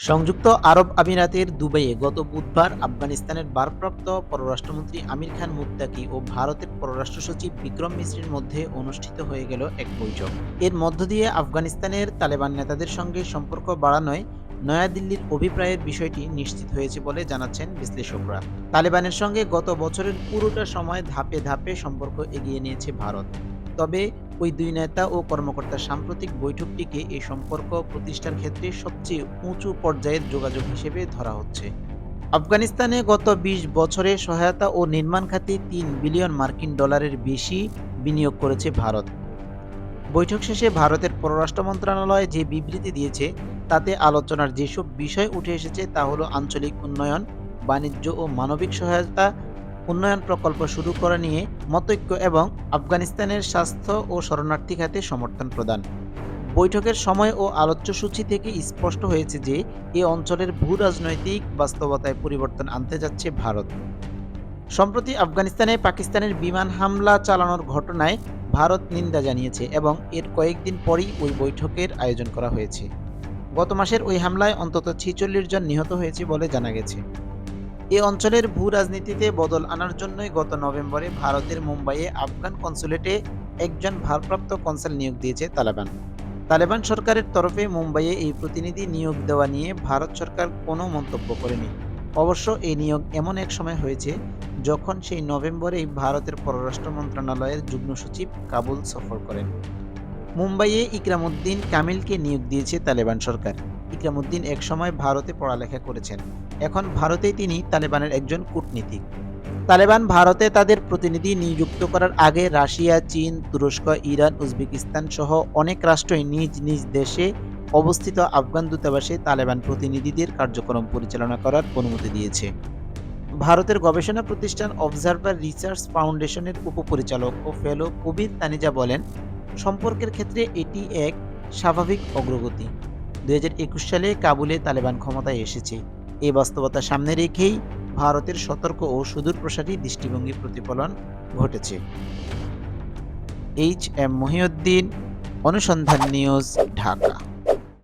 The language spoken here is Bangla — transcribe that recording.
সংযুক্ত আরব আমিরাতের দুবাইয়ে গত বুধবার আফগানিস্তানের ভারপ্রাপ্ত পররাষ্ট্রমন্ত্রী আমির খান মুত্তাকি ও ভারতের পররাষ্ট্র সচিব বিক্রম মিশ্রির মধ্যে অনুষ্ঠিত হয়ে গেল এক বৈঠক। এর মধ্য দিয়ে আফগানিস্তানের তালেবান নেতাদের সঙ্গে সম্পর্ক বাড়ানোয় নয়াদিল্লির অভিপ্রায়ের বিষয়টি নিশ্চিত হয়েছে বলে জানাচ্ছেন বিশ্লেষকরা। তালেবানের সঙ্গে গত বছরের পুরোটা সময় ধাপে ধাপে সম্পর্ক এগিয়ে নিয়েছে ভারত। তবে ওই দুই নেতা ও কর্মকর্তার সাম্প্রতিক বৈঠকটিকে এই সম্পর্ক প্রতিষ্ঠার ক্ষেত্রে সবচেয়ে উঁচু পর্যায়ের যোগাযোগ হিসেবে ধরা হচ্ছে। আফগানিস্তানে গত ২০ বছরে সহায়তা ও নির্মাণ খাতে তিন বিলিয়ন মার্কিন ডলারের বেশি বিনিয়োগ করেছে ভারত। বৈঠক শেষে ভারতের পররাষ্ট্র মন্ত্রণালয় যে বিবৃতি দিয়েছে, তাতে আলোচনার যেসব বিষয় উঠে এসেছে তা হলো আঞ্চলিক উন্নয়ন, বাণিজ্য ও মানবিক সহায়তা উন্নয়ন প্রকল্প শুরু করা নিয়ে মতৈক্য এবং আফগানিস্তানের স্বাস্থ্য ও শরণার্থী খাতে সমর্থন প্রদান। বৈঠকের সময় ও আলোচ্যসূচি থেকে স্পষ্ট হয়েছে যে, এ অঞ্চলের ভূ রাজনৈতিক বাস্তবতায় পরিবর্তন আনতে যাচ্ছে ভারত। সম্প্রতি আফগানিস্তানে পাকিস্তানের বিমান হামলা চালানোর ঘটনায় ভারত নিন্দা জানিয়েছে এবং এর কয়েকদিন পরই ওই বৈঠকের আয়োজন করা হয়েছে। গত মাসের ওই হামলায় অন্তত ছিচল্লিশ জন নিহত হয়েছে বলে জানা গেছে। এ অঞ্চলের ভূ রাজনীতিতে বদল আনার জন্যই গত নভেম্বরে ভারতের মুম্বাইয়ে আফগান কনসুলেটে একজন ভারপ্রাপ্ত কনসাল নিয়োগ দিয়েছে তালেবান। তালেবান সরকারের তরফে মুম্বাইয়ে এই প্রতিনিধি নিয়োগ দেওয়া নিয়ে ভারত সরকার কোনো মন্তব্য করেনি। অবশ্য এই নিয়োগ এমন এক সময় হয়েছে যখন সেই নভেম্বরেই ভারতের পররাষ্ট্র মন্ত্রণালয়ের যুগ্ম সচিব কাবুল সফর করেন। মুম্বাইয়ে ইকরামুদ্দিন কামিলকে নিয়োগ দিয়েছে তালেবান সরকার। ইকরামুদ্দিন একসময় ভারতে পড়ালেখা করেছেন। এখন ভারতেই তিনি তালেবানের একজন কূটনীতিক। তালেবান ভারতে তাদের প্রতিনিধি নিযুক্ত করার আগে রাশিয়া, চীন, তুরস্ক, ইরান, উজবেকিস্তান সহ অনেক রাষ্ট্রই নিজ নিজ দেশে অবস্থিত আফগান দূতাবাসে তালেবান প্রতিনিধিদের কার্যক্রম পরিচালনা করার অনুমতি দিয়েছে। ভারতের গবেষণা প্রতিষ্ঠান অবজারভার রিসার্চ ফাউন্ডেশনের উপপরিচালক ও ফেলো কবির তানিজা বলেন, সম্পর্কের ক্ষেত্রে এটি এক স্বাভাবিক অগ্রগতি। দু হাজার একুশ সালে কাবুলে তালেবান ক্ষমতায় এসেছে। এই বাস্তবতা সামনে রেখেই ভারতের সতর্ক ও সুদূর প্রসারী দৃষ্টিভঙ্গি প্রতিফলন ঘটেছে। এইচ এম মহিউদ্দিন, অনুসন্ধান নিউজ, ঢাকা।